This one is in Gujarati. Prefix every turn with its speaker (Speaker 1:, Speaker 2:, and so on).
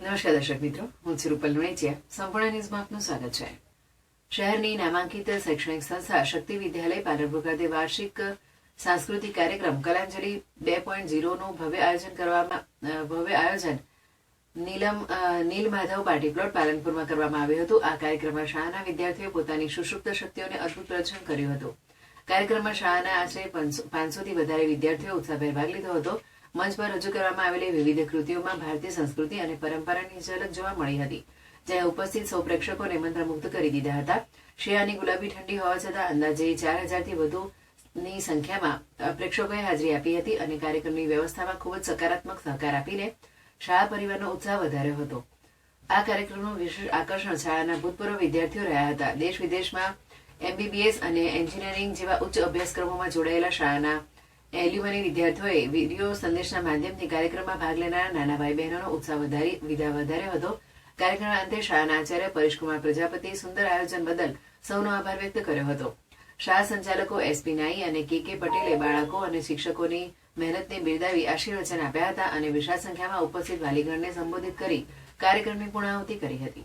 Speaker 1: નમસ્કાર દર્શક મિત્રો, હું સિરુપલ રૂપલ સંપૂર્ણ ન્યૂઝમાં આપનું સ્વાગત છે. શહેરની નામાંકિત શૈક્ષણિક સંસ્થા શક્તિ વિદ્યાલય પાલનપુર ખાતે વાર્ષિક સાંસ્કૃતિક કાર્યક્રમ કલાંજલિ બે પોઈન્ટ ઝીરોનું ભવ્ય આયોજન કરવામાં ભવ્ય આયોજન નીલમ નીલ માધવ પાર્ટી પ્લોટ પાલનપુરમાં કરવામાં આવ્યું હતું. આ કાર્યક્રમમાં શાળાના વિદ્યાર્થીઓએ પોતાની સુષુપ્ત શક્તિઓને અદભુત પ્રદર્શન કર્યું હતું. કાર્યક્રમમાં શાળાના આશરે પાંચસોથી વધારે વિદ્યાર્થીઓ ઉત્સાહભેર ભાગ લીધો હતો. મંચ પર રજૂ કરવામાં આવેલી વિવિધ કૃતિઓમાં ભારતીય સંસ્કૃતિ અને પરંપરાની ઝલક જોવા મળી હતી, જ્યાં ઉપસ્થિત સૌ પ્રેક્ષકોને મંત્રમુગ્ધ કરી દીધા હતા. શિયાળાની ગુલાબી ઠંડી હોવા છતાં અંદાજે ચાર હજારથી વધુની સંખ્યામાં પ્રેક્ષકોએ હાજરી આપી હતી અને કાર્યક્રમની વ્યવસ્થામાં ખૂબ જ સકારાત્મક સહકાર આપીને શાળા પરિવારનો ઉત્સાહ વધાર્યો હતો. આ કાર્યક્રમનું વિશેષ આકર્ષણ શાળાના ભૂતપૂર્વ વિદ્યાર્થીઓ રહ્યા હતા. દેશ વિદેશમાં એમબીબીએસ અને એન્જિનિયરિંગ જેવા ઉચ્ચ અભ્યાસક્રમોમાં જોડાયેલા શાળાના એલ્યુમની વિદ્યાર્થીઓએ વીડિયો સંદેશના માધ્યમથી કાર્યક્રમમાં ભાગ લેનારા નાના ભાઈ બહેનોનો ઉત્સાહ વધારી વિધા વધાર્યો હતો. કાર્યક્રમના અંતે શાળાના આચાર્ય પરેશકુમાર પ્રજાપતિ સુંદર આયોજન બદલ સૌનો આભાર વ્યક્ત કર્યો હતો. શાળા સંચાલકો એસપી નાઈ અને કે કે પટેલે બાળકો અને શિક્ષકોની મહેનતને બિરદાવી આશીર્વચન આપ્યા હતા અને વિશાળ સંખ્યામાં ઉપસ્થિત વાલીગણને સંબોધિત કરી કાર્યક્રમની પૂર્ણાહુતિ કરી હતી.